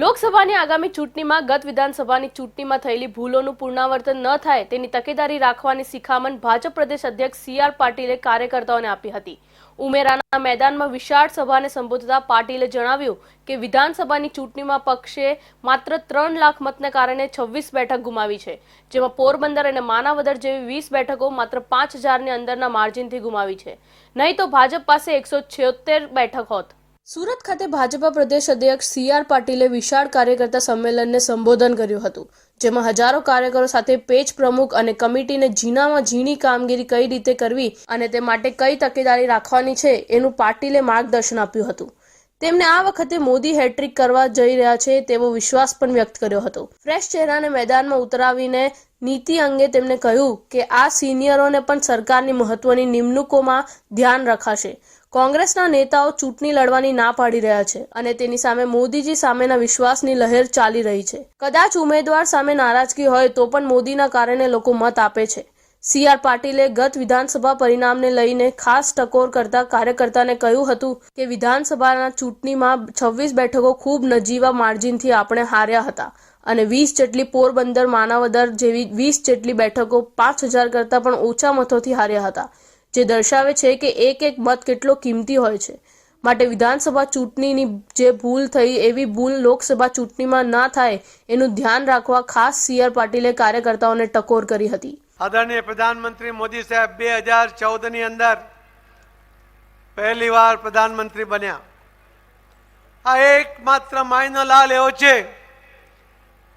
લોકસભાની આગામી ચૂંટણીમાં ગત વિધાનસભાની ચૂંટણીમાં થયેલી ભૂલોનું પુનરાવર્તન ન થાય તેની તકેદારી રાખવાની શિખામણ ભાજપ પ્રદેશ અધ્યક્ષ સી આર પાટીલે કાર્યકર્તાઓને આપી હતી. ઉમેરાના મેદાનમાં વિશાળ સભાને સંબોધતા પાટીલે જણાવ્યું કે વિધાનસભાની ચૂંટણીમાં પક્ષે માત્ર ત્રણ લાખ મતને કારણે છવ્વીસ બેઠક ગુમાવી છે, જેમાં પોરબંદર અને માનાવદર જેવી વીસ બેઠકો માત્ર પાંચ હજારની અંદરના માર્જિનથી ગુમાવી છે. નહીં તો ભાજપ પાસે એકસો બેઠક હોત. સુરત ખાતે ભાજપા પ્રદેશ અધ્યક્ષ સી આર પાટીલે વિશાળ કાર્યકર્તા સંમેલનને સંબોધન કર્યું હતું, જેમાં હજારો કાર્યકરો સાથે પેજ પ્રમુખ અને કમિટીને ઝીણામાં ઝીણી કામગીરી કઈ રીતે કરવી અને તે માટે કઈ તકેદારી રાખવાની છે એનું પાટીલે માર્ગદર્શન આપ્યું હતું. તેમને આ વખતે મોદી હેટ્રિક કરવા જઈ રહ્યા છે તેવો વિશ્વાસ પણ વ્યક્ત કર્યો હતો. ફ્રેશ ચહેરાને મેદાનમાં ઉતરાવીને નીતિ અંગે તેમણે કહ્યું કે આ સિનિયરોને પણ સરકારની મહત્વની નિમણૂકોમાં ધ્યાન રખાશે. કોંગ્રેસના નેતાઓ ચૂંટણી લડવાની ના પાડી રહ્યા છે અને તેની સામે મોદીજી સામેના વિશ્વાસની લહેર ચાલી રહી છે. કદાચ ઉમેદવાર સામે નારાજગી હોય તો પણ મોદીના કારણે લોકો મત આપે છે. સી આર પાટીલે ગત વિધાનસભા પરિણામને લઈને ખાસ ટકોર કરતા કાર્યકર્તાને કહ્યું હતું કે વિધાનસભાના ચૂંટણીમાં છવ્વીસ બેઠકો ખૂબ નજીવા માર્જિનથી આપણે હાર્યા હતા અને વીસ જેટલી પોરબંદર માનાવદર જેવી વીસ જેટલી બેઠકો પાંચ હજાર કરતાં પણ ઓછા મતોથી હાર્યા હતા. જે દર્શાવે છે કે એક એક મત કેટલો કિંમતી હોય છે. માટે વિધાનસભા ચૂંટણીની જે ભૂલ થઈ એવી ભૂલ લોકસભા ચૂંટણીમાં ના થાય એનું ધ્યાન રાખવા ખાસ સીઆર પાટીલે કાર્યકર્તાઓને ટકોર કરી હતી. આદરણીય પ્રધાનમંત્રી મોદી સાહેબ, બે હજાર ચૌદની અંદર પહેલી વાર પ્રધાનમંત્રી બન્યા. આ એકમાત્ર માયનો લાલ એવો છે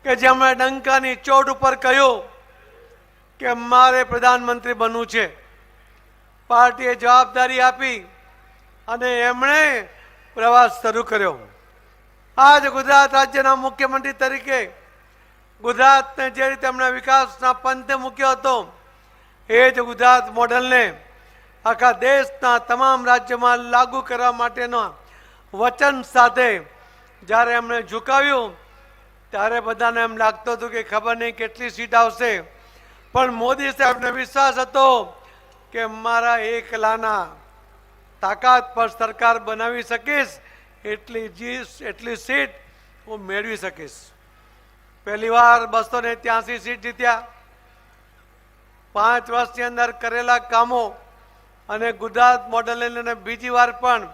કે જેમણે ડંકાની ચોટ ઉપર કહ્યું કે મારે પ્રધાનમંત્રી બનવું છે. પાર્ટીએ જવાબદારી આપી અને એમણે પ્રવાસ શરૂ કર્યો. આજ ગુજરાત રાજ્યના મુખ્યમંત્રી તરીકે ગુજરાતને જે રીતે એમણે વિકાસના પંથે મૂક્યો હતો, એ જ ગુજરાત મોડલને આખા દેશના તમામ રાજ્યોમાં લાગુ કરવા માટેના વચન સાથે જ્યારે એમણે ઝુકાવ્યું, ત્યારે બધાને એમ લાગતું હતું કે ખબર નહીં કેટલી સીટ આવશે. પણ મોદી સાહેબને વિશ્વાસ હતો કે મારા એકલાના તાકાત પર સરકાર બનાવી શકીશ, એટલી જીસ એટલી સીટ હું મેળવી શકીશ. પહેલી વાર બસો ને ત્યાસી સીટ જીત્યા. પાંચ વર્ષની અંદર કરેલા કામો અને ગુજરાત મોડલને લઈને બીજી વાર પણ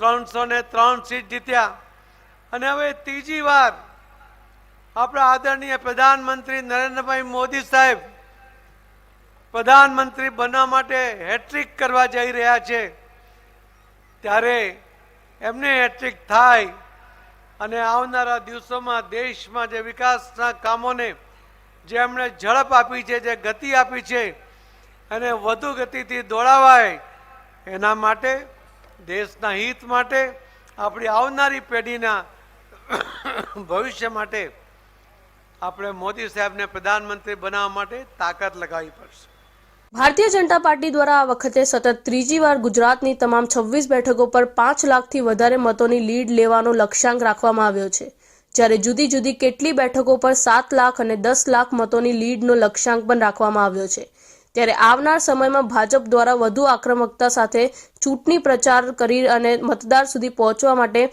ત્રણસો ને ત્રણ સીટ જીત્યા. અને હવે ત્રીજી વાર આપણા આદરણીય પ્રધાનમંત્રી નરેન્દ્રભાઈ મોદી સાહેબ પ્રધાનમંત્રી બનવા માટે હેટ્રિક કરવા જઈ રહ્યા છે. ત્યારે એમને હેટ્રિક થાય અને આવનારા દિવસોમાં દેશમાં જે વિકાસના કામોને જે એમણે ઝડપ આપી છે, જે ગતિ આપી છે અને વધુ ગતિથી દોડાવાય, એના માટે, દેશના હિત માટે, આપણી આવનારી પેઢીના ભવિષ્ય માટે આપણે મોદી સાહેબને પ્રધાનમંત્રી બનાવવા માટે તાકાત લગાવવી પડશે. ભારતીય જનતા પાર્ટી દ્વારા આ વખતે સતત ત્રીજી વાર ગુજરાતની તમામ છવ્વીસ બેઠકો પર પાંચ લાખથી વધારે મતોની લીડ લેવાનો લક્ષ્યાંક રાખવામાં આવ્યો છે. જ્યારે જુદી જુદી કેટલી બેઠકો પર સાત લાખ અને દસ લાખ મતોની લીડનો લક્ષ્યાંક પણ રાખવામાં આવ્યો છે. ત્યારે આવનાર સમયમાં ભાજપ દ્વારા વધુ આક્રમકતા સાથે ચૂંટણી પ્રચાર કરી અને મતદાર સુધી પહોંચવા માટે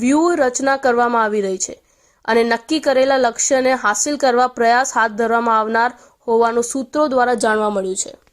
વ્યૂહ રચના કરવામાં આવી રહી છે. અને નક્કી કરેલા લક્ષ્યને હાંસિલ કરવા પ્રયાસ હાથ ધરવામાં આવનાર હોવાનું સૂત્રો દ્વારા જાણવા મળ્યું છે.